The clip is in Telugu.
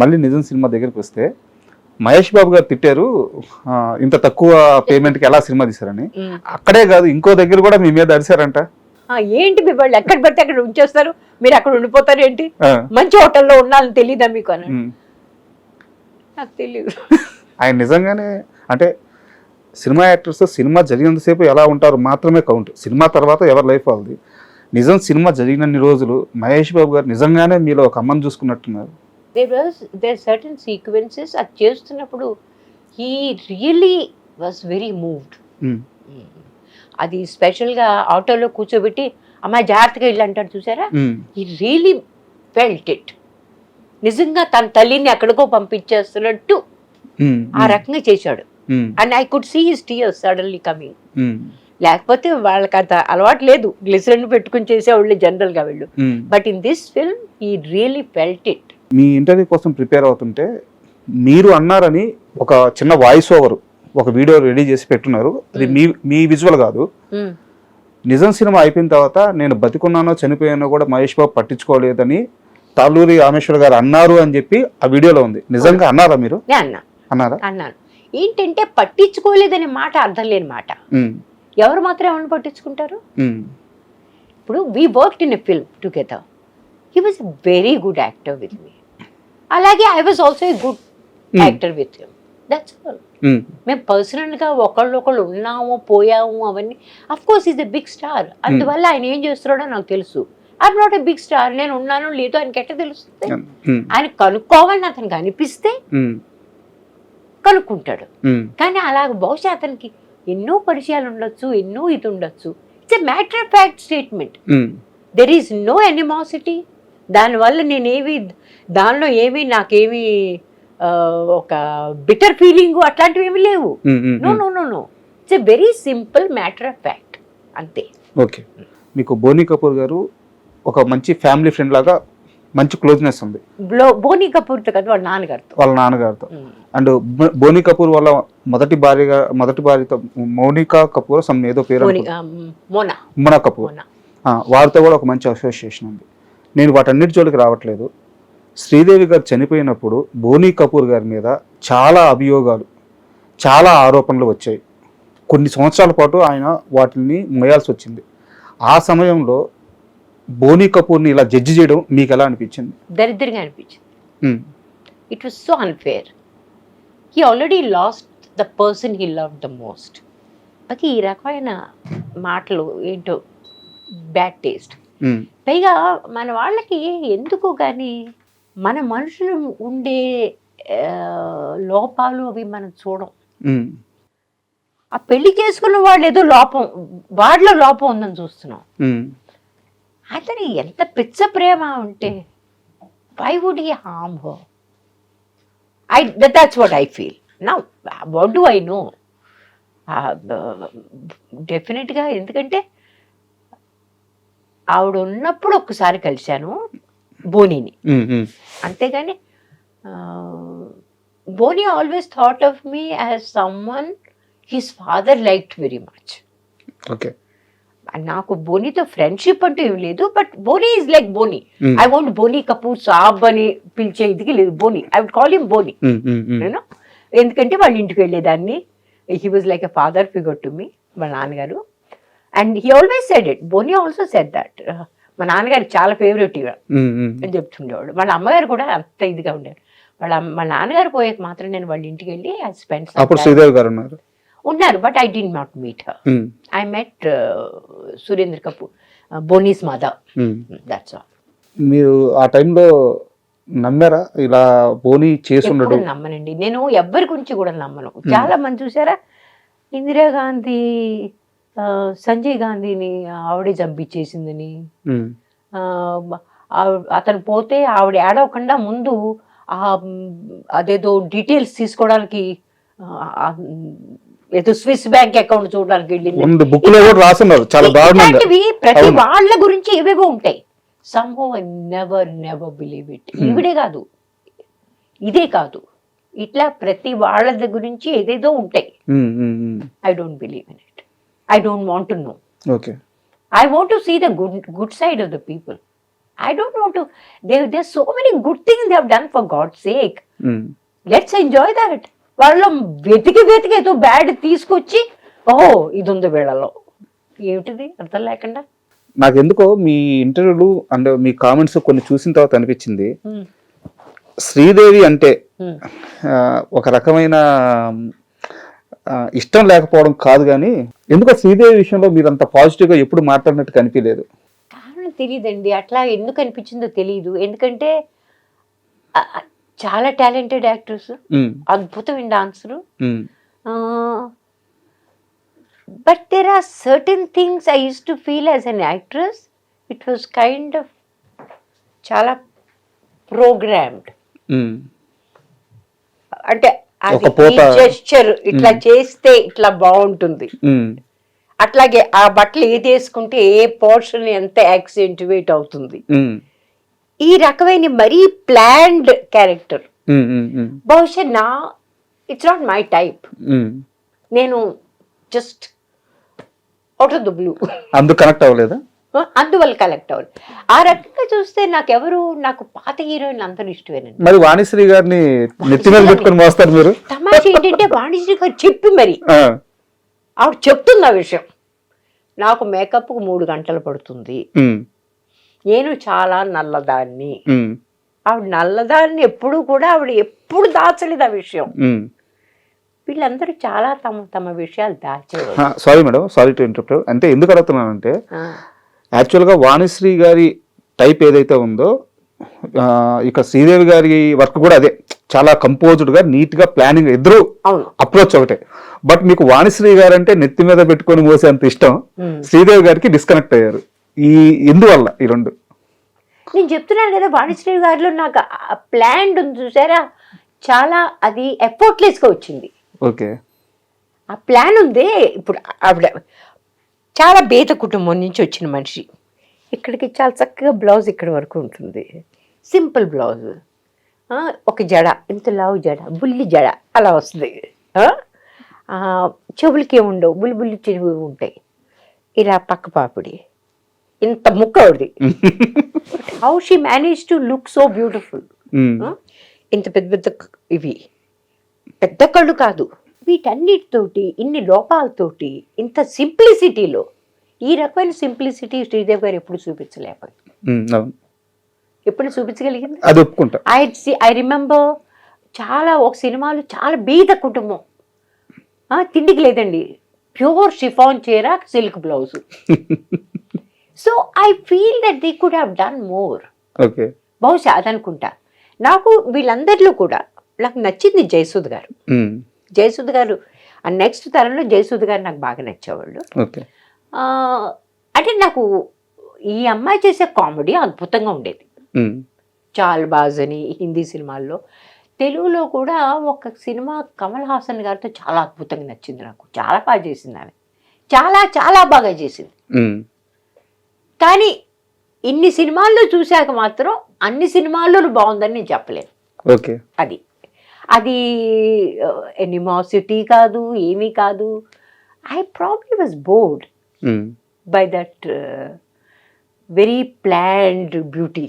మళ్ళీ నిజం సినిమా దగ్గరికి వస్తే మహేష్ బాబు గారు తిట్టారు ఇంత తక్కువ పేమెంట్కి ఎలా సినిమా తీశారని. అక్కడే కాదు ఇంకో దగ్గర కూడా మీ మీద అరిశారంట. ఏంటి మీ వాళ్ళు ఎక్కడ పడితే అక్కడ ఉంచేస్తారు? మీరు అక్కడ ఉండిపోతారు ఏంటి? మంచి హోటల్లో ఉండాలని తెలియదా మీకు అని. నాకు తెలియదు ఆయన నిజంగానే అంటే సినిమా యాక్టర్స్ సినిమా జరిగినంతసేపు ఎలా ఉంటారు మాత్రమే కౌంట్. సినిమా తర్వాత ఎవరి లైఫ్ వాళ్ళది? నిజం సినిమా జరిగినన్ని రోజులు మహేష్ బాబు గారు నిజంగానే మీలో ఒక అమ్మని చూసుకున్నట్టున్నారు. There was there certain sequences అది చేస్తున్నప్పుడు he really was very moved అది స్పెషల్గా ఆటోలో కూర్చోబెట్టి అమ్మాయి జాగ్రత్తగా ఇల్లు అంటాడు చూసారా? ఈ రియలీ ఫెల్ట్ ఇట్ నిజంగా తన తల్లిని ఎక్కడికో పంపించేస్తున్నట్టు ఉమ్, ఆ రకంగా చేశాడు. And I could see his tears suddenly coming లేకపోతే వాళ్ళకి అంత అలవాటు లేదు. గ్లిసరిన్ పెట్టుకుని చేసేవాళ్ళు జనరల్గా వీళ్ళు. బట్ ఇన్ దిస్ ఫిల్మ్ ఈ రియలీ ఫెల్ట్ ఇట్ మీ ఇంటర్వ్యూ కోసం ప్రిపేర్ అవుతుంటే మీరు అన్నారని ఒక చిన్న వాయిస్ ఓవర్ ఒక వీడియో రెడీ చేసి పెట్టున్నారు. అది మీ మీ విజువల్ కాదు. నిజం సినిమా అయిపోయిన తర్వాత నేను బతికున్నానో చనిపోయానో కూడా మహేష్ బాబు పట్టించుకోలేదని తాలూరి రామేశ్వర్ గారు అన్నారు అని చెప్పి ఆ వీడియోలో ఉంది. నిజంగా అన్నారా మీరు? నేను అన్నా. అన్నారా? అన్నాను. ఏంటంటే పట్టించుకోలేదనే మాట అర్థం లేని మాట. ఎవరు మాత్రం ఎవరిని పట్టించుకుంటారు? ఇప్పుడు we work in a film together he was very good actor with me అలాగే I was also a good Hmm. Actor with him that's all మేము పర్సనల్గా ఒకళ్ళు ఒకళ్ళు ఉన్నాము పోయాము అవన్నీ. Of course is a big star అందువల్ల ఆయన ఏం చేస్తున్నాడో నాకు తెలుసు. I'm not a big star నేను ఉన్నాను లేదో ఆయనకి ఎట్ట తెలుస్తుంది? ఉమ్, ఆయన కనుక్కోవాలని అతనికి అనిపిస్తే కనుక్కుంటాడు. కానీ అలాగ బహుశా అతనికి ఎన్నో పరిచయాలు ఉండొచ్చు ఎన్నో ఇది ఉండొచ్చు. It's a matter of fact statement there is no animosity దానివల్ల నేనేవి దానిలో ఏమి నాకేమి ఒక బిటర్ ఫీలింగ్ అట్లాంటివి ఏమి లేవు no no no no it's a very simple matter of fact అంతే. ఓకే. మీకు బోనీ కపూర్ గారు ఒక మంచి ఫ్యామిలీ ఫ్రెండ్ లాగా మంచి క్లోజ్నెస్ ఉంది. బోనీ కపూర్తో కదా వాళ్ళ నాన్నగారితో. వాళ్ళ నాన్నగారితో. అండ్ బోనీ కపూర్ వాళ్ళ మొదటి భార్యగా మొదటి భార్యతో మౌనికా కపూర్ సమ్ ఏదో పేరు మోనా కపూర్. వారితో కూడా ఒక మంచి అసోసియేషన్ ఉంది. నేను వాటన్నిటి జోలికి రావట్లేదు. శ్రీదేవి గారు చనిపోయినప్పుడు బోనీ కపూర్ గారి మీద చాలా అభియోగాలు చాలా ఆరోపణలు వచ్చాయి. కొన్ని సంవత్సరాల పాటు ఆయన వాటిని మోయాల్సి వచ్చింది. ఆ సమయంలో బోనీ కపూర్ని ఇలా జడ్జి చేయడం మీకు ఎలా అనిపించింది? దరిద్రంగా అనిపించింది. It was so unfair he already lost the person he love the most అది ఈ రకమైన మాటలు ఏంటో బ్యాడ్ టేస్ట్ పైగా మన వాళ్ళకి ఎందుకు కానీ మన మనుషులు ఉండే లోపాలు అవి మనం చూడం. ఆ పెళ్ళి చేసుకున్న వాళ్ళు ఏదో లోపం వాడిలో లోపం ఉందని చూస్తున్నాం. అతని ఎంత పిచ్చ ప్రేమ ఉంటే why would he harm oh I that's what I feel నా వాట్ డు ఐ నో డెఫినెట్గా ఎందుకంటే ఆవిడ ఉన్నప్పుడు ఒక్కసారి కలిశాను బోనీని. అంతేగాని Boney always thought of me as someone his father like very much. Okay. నాకు బోనీతో ఫ్రెండ్షిప్ అంటూ ఏం లేదు but Boney is like Boney. I want Boney Kapoor saab అని పిలిచే ఇదికి లేదు Boney. I would call him Boney. నేను ఎందుకంటే వాళ్ళ ఇంటికి వెళ్ళేదాన్ని. He was like a father figure to me మా నాన్నగారు. And he always said it Boney also said that మా నాన్నగారికి చాలా ఫేవరెట్ ఇవ అని చెప్తుండేవాడు. వాళ్ళ అమ్మగారు కూడా అంత ఇదిగా ఉండేవారు. వాళ్ళ వాళ్ళ నాన్నగారు పోయాక మాత్రం నేను వాళ్ళ ఇంటికి వెళ్ళి ఐ స్పెండ్ అప్పుడు శ్రీదేవి గారు ఉన్నారు. ఉన్నారు but I did not meet her I met Surendra Kapoor Boney's mother um. That's all మీరు ఆ టైంలో నమ్మారా? ఇలా బోని చేసుండడు? నమ్మనండి. నేను ఎవ్వరి గురించి కూడా నమ్మను. చాలా మంది చూసారా? ఇందిరాగాంధీ సంజయ్ గాంధీని ఆవిడే చంపించేసిందని. అతను పోతే ఆవిడ ఏడవకుండా ముందు అదేదో డీటెయిల్స్ తీసుకోవడానికి ఏదో స్విస్ బ్యాంక్ అకౌంట్ చూడడానికి వెళ్ళింది. బుక్లో కూడా రాసున్నారు. చాలా దారుణంగా. ఇట్లాంటివి ప్రతి. వాళ్ళ గురించి ఏవేవో ఉంటాయి. Somehow I never never believe it. ఈవిడే కాదు. ఇదే కాదు. ఇట్లా ప్రతి వాళ్ళ గురించి ఏదేదో ఉంటాయి. I don't believe in it I don't want to know okay I want to see the good good side of the people I don't know to they they so many good things they hun for God sake. Let's enjoy that వాళ్ళు వెతికి వెతికి ఏదో బ్యాడ్ తీసుకొచ్చి ఓహో ఇది ఉంది వీళ్ళలో. ఏమిటిది? అర్థం లేకుండా. నాకు ఎందుకో మీ ఇంటర్వ్యూలు అండ్ మీ కామెంట్స్ కొన్ని చూసిన తర్వాత అనిపించింది. ఉమ్, శ్రీదేవి అంటే ఆ, ఒక రకమైన ఇష్టం లేకపోవడం కాదు కానీ ఎందుకో శ్రీదేవి విషయంలో మీరు అంత పాజిటివ్గా ఎప్పుడు మాట్లాడినట్టు కనిపించలేదు. కారణం తెలియదండి అట్లా ఎందుకు అనిపించిందో తెలియదు ఎందుకంటే చాలా టాలెంటెడ్ యాక్టర్స్ అద్భుతమైన dancer but there are certain things I use to feel as an actress it was kind of చాలా ప్రోగ్రామ్డ్ అంటే జెస్చర్ ఇట్లా చేస్తే ఇట్లా బాగుంటుంది. అట్లాగే ఆ బట్టలు ఏది వేసుకుంటే ఏ పోర్షన్ ఎంత యాక్సెంటివేట్ అవుతుంది. ఈ రకమైన మరీ ప్లాన్డ్ క్యారెక్టర్ బహుశా నా ఇట్స్ నాట్ మై టైప్. నేను just out of the blue అందుకు కనెక్ట్ అవ్వలేదా? అందువల్ల కలెక్ట్ అవ్వాలి ఆ రకంగా చూస్తే నాకెవరు నాకు పాత హీరోయిన్లు అందరూ ఇష్టమేనండి. మరి వాణిశ్రీ గారిని నెత్తి మీద పెట్టుకొని మోస్తారు మీరు? తమాషా ఏంటంటే వాణిజ్య గారు చెప్పి మరి. ఆవిడ చెప్తుంది ఆ విషయం. నాకు మేకప్కు మూడు గంటలు పడుతుంది. నేను చాలా నల్లదాన్ని. ఆవిడ నల్లదాన్ని ఎప్పుడు కూడా ఆవిడ ఎప్పుడు దాచలేదు ఆ విషయం. వీళ్ళందరూ చాలా తమ తమ విషయాలు దాచేవారు sorry madam sorry to interrupt అంటే ఎందుకు అడుగుతున్నానంటే యాక్చువల్గా వాణిశ్రీ గారి టైప్ ఏదైతే ఉందో ఇక శ్రీదేవి గారి వర్క్ కూడా అదే. చాలా కంపోజ్డ్గా నీట్గా ప్లానింగ్ ఇద్దరు అప్రోచ్ ఒకటే. బట్ మీకు వాణిశ్రీ గారు అంటే నెత్తి మీద పెట్టుకొని మోసేంత ఇష్టం. శ్రీదేవి గారికి డిస్కనెక్ట్ అయ్యారు. ఈ ఎందువల్ల ఈ రెండు. నేను చెప్తున్నాను కదా వాణిశ్రీ గారిలో నాకు ప్లాన్ ఉంది చూసారా? చాలా అది ఎఫర్ట్లెస్గా వచ్చింది. ఓకే. ఆ ప్లాన్ ఉంది. ఇప్పుడు ఆవిడ చాలా బేద కుటుంబం నుంచి వచ్చిన మనిషి. ఇక్కడికి చాలా చక్కగా బ్లౌజ్ ఇక్కడ వరకు ఉంటుంది. Simple blouse. ఒక జడ ఇంత లావు జడ బుల్లి జడ అలా వస్తుంది. చెవులకి ఏముండవు బుల్లి బుల్లి చెవి ఉంటాయి. ఇలా పక్క పాపిడి. ఇంత ముక్క ఆవిడది how she manage to look so beautiful ఇంత పెద్ద పెద్ద ఇవి. పెద్ద కళ్ళు కాదు. వీటన్నిటితోటి ఇన్ని లోపాలతోటి ఇంత సింప్లిసిటీలో ఈ రకమైన సింప్లిసిటీ శ్రీదేవి గారు ఎప్పుడు చూపించలేకపోయింది ఎప్పుడు చూపించగలిగింది? అది ఒప్పుకుంటా. ఐ ఐ రిమెంబర్ చాలా ఒక సినిమాలో చాలా బీద కుటుంబం. తిండికి లేదండి. ప్యూర్ షిఫాన్ చీర silk blouse. So I feel that they could have done more. Okay. బహుశా అదనుకుంటా. నాకు వీళ్ళందరిలో కూడా నాకు నచ్చింది జయసుద్ గారు. జయసుద్ గారు. ఆ నెక్స్ట్ తరంలో జయసుద్ గారు నాకు బాగా నచ్చేవాళ్ళు. అంటే నాకు ఈ అమ్మాయి చేసే కామెడీ అద్భుతంగా ఉండేది. ఉమ్, చాల్ బాజ్ అని హిందీ సినిమాల్లో. తెలుగులో కూడా ఒక సినిమా కమల్ హాసన్ గారితో చాలా అద్భుతంగా నచ్చింది నాకు. చాలా బాగా చేసింది ఆమె. చాలా చాలా బాగా చేసింది. కానీ ఇన్ని సినిమాల్లో చూశాక మాత్రం అన్ని సినిమాల్లో బాగుందని నేను చెప్పలేను. ఓకే. అది. అది ఎనిమాసిటీ కాదు ఏమీ కాదు. I probably was bored by that very planned beauty